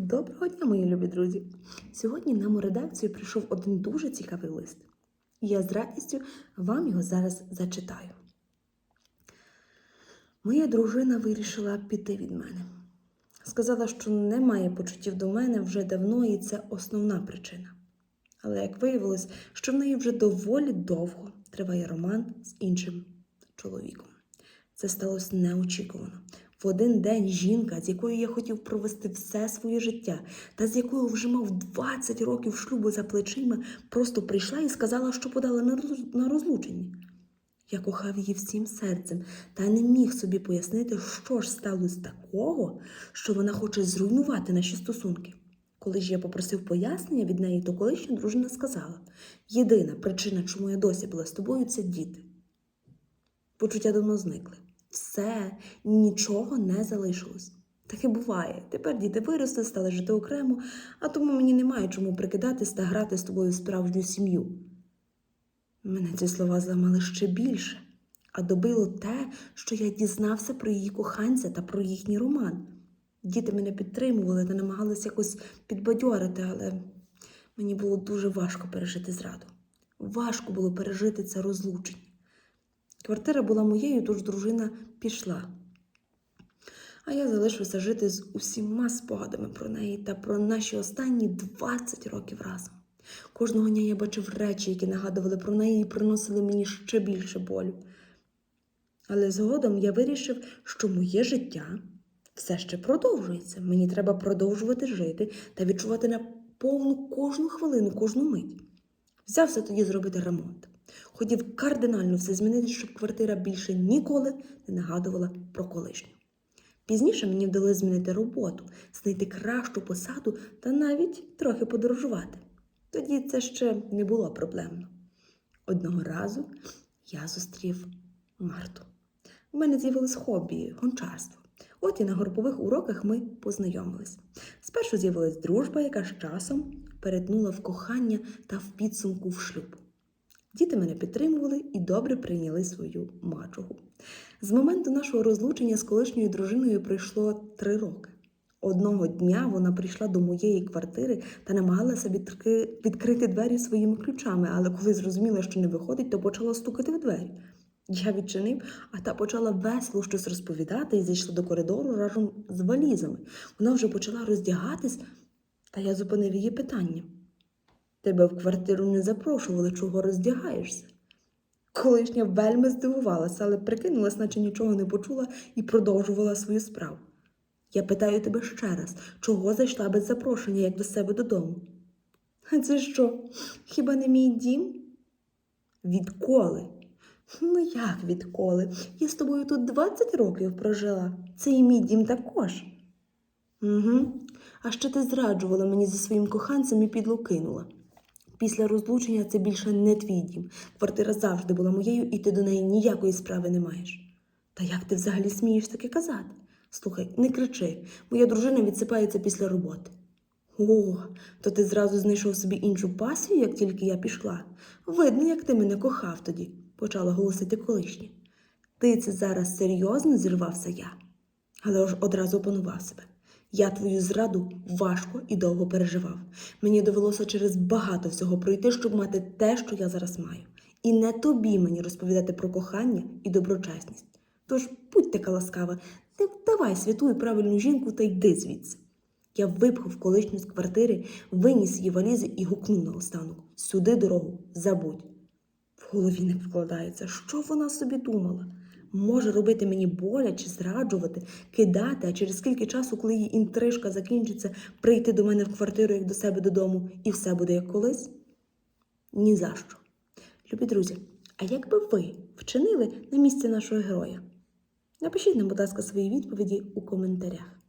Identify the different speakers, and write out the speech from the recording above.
Speaker 1: Доброго дня, мої любі друзі! Сьогодні нам у редакцію прийшов один дуже цікавий лист. І я з радістю вам його зараз зачитаю. Моя дружина вирішила піти від мене. Сказала, що не має почуттів до мене вже давно, і це основна причина. Але як виявилось, що в неї вже доволі довго триває роман з іншим чоловіком. Це сталося неочікувано. В один день жінка, з якою я хотів провести все своє життя, та з якою вже мав 20 років шлюбу за плечима, просто прийшла і сказала, що подала на розлучення. Я кохав її всім серцем та не міг собі пояснити, що ж сталося такого, що вона хоче зруйнувати наші стосунки. Коли ж я попросив пояснення від неї, то колишня дружина сказала: єдина причина, чому я досі була з тобою, це діти. Почуття давно зникли. Все, нічого не залишилось. Таке буває. Тепер діти виросли, стали жити окремо, а тому мені немає чому прикидатись та грати з тобою справжню сім'ю. Мене ці слова зламали ще більше, а добило те, що я дізнався про її коханця та про їхній роман. Діти мене підтримували та намагалися якось підбадьорити, але мені було дуже важко пережити зраду. Важко було пережити це розлучення. Квартира була моєю, тож дружина пішла. А я залишився жити з усіма спогадами про неї та про наші останні 20 років разом. Кожного дня я бачив речі, які нагадували про неї і приносили мені ще більше болю. Але згодом я вирішив, що моє життя все ще продовжується. Мені треба продовжувати жити та відчувати наповну кожну хвилину, кожну мить. Взявся тоді зробити ремонт. Хотів кардинально все змінити, щоб квартира більше ніколи не нагадувала про колишню. Пізніше мені вдалося змінити роботу, знайти кращу посаду та навіть трохи подорожувати. Тоді це ще не було проблемно. Одного разу я зустрів Марту. У мене з'явилось хобі гончарство. От і на групових уроках ми познайомились. Спершу з'явилась дружба, яка з часом перетнула в кохання та в підсумку в шлюб. Діти мене підтримували і добре прийняли свою мачуху. З моменту нашого розлучення з колишньою дружиною пройшло три роки. Одного дня вона прийшла до моєї квартири та намагалася відкрити двері своїми ключами, але коли зрозуміла, що не виходить, то почала стукати в двері. Я відчинив, а та почала весело щось розповідати і зайшла до коридору разом з валізами. Вона вже почала роздягатись, та я зупинив її питання. Тебе в квартиру не запрошували, чого роздягаєшся. Колишня вельми здивувалася, але прикинулась, наче нічого не почула і продовжувала свою справу. Я питаю тебе ще раз, чого зайшла без запрошення, як до себе додому? А це що? Хіба не мій дім? Відколи? Ну як відколи? Я з тобою тут 20 років прожила. Це і мій дім також. Угу. А ще ти зраджувала мені зі своїм коханцем і підлокинула. Після розлучення це більше не твій дім. Квартира завжди була моєю, і ти до неї ніякої справи не маєш. Та як ти взагалі смієш таке казати? Слухай, не кричи, моя дружина відсипається після роботи. О, то ти зразу знайшов собі іншу пасію, як тільки я пішла. Видно, як ти мене кохав тоді, почала голосити колишня. Ти це зараз серйозно зірвався я, але ж одразу опанував себе. Я твою зраду важко і довго переживав. Мені довелося через багато всього пройти, щоб мати те, що я зараз маю. І не тобі мені розповідати про кохання і доброчесність. Тож будь така ласкава, не вдавай святу і правильну жінку та йди звідси. Я випхав колишню з квартири, виніс її валізи і гукнув наостанок. Сюди дорогу, забудь. В голові не вкладається, що вона собі думала. Може робити мені боляче, зраджувати, кидати, а через скільки часу, коли її інтрижка закінчиться, прийти до мене в квартиру, як до себе додому, і все буде як колись? Ні за що. Любі друзі, а як би ви вчинили на місці нашого героя? Напишіть нам, будь ласка, свої відповіді у коментарях.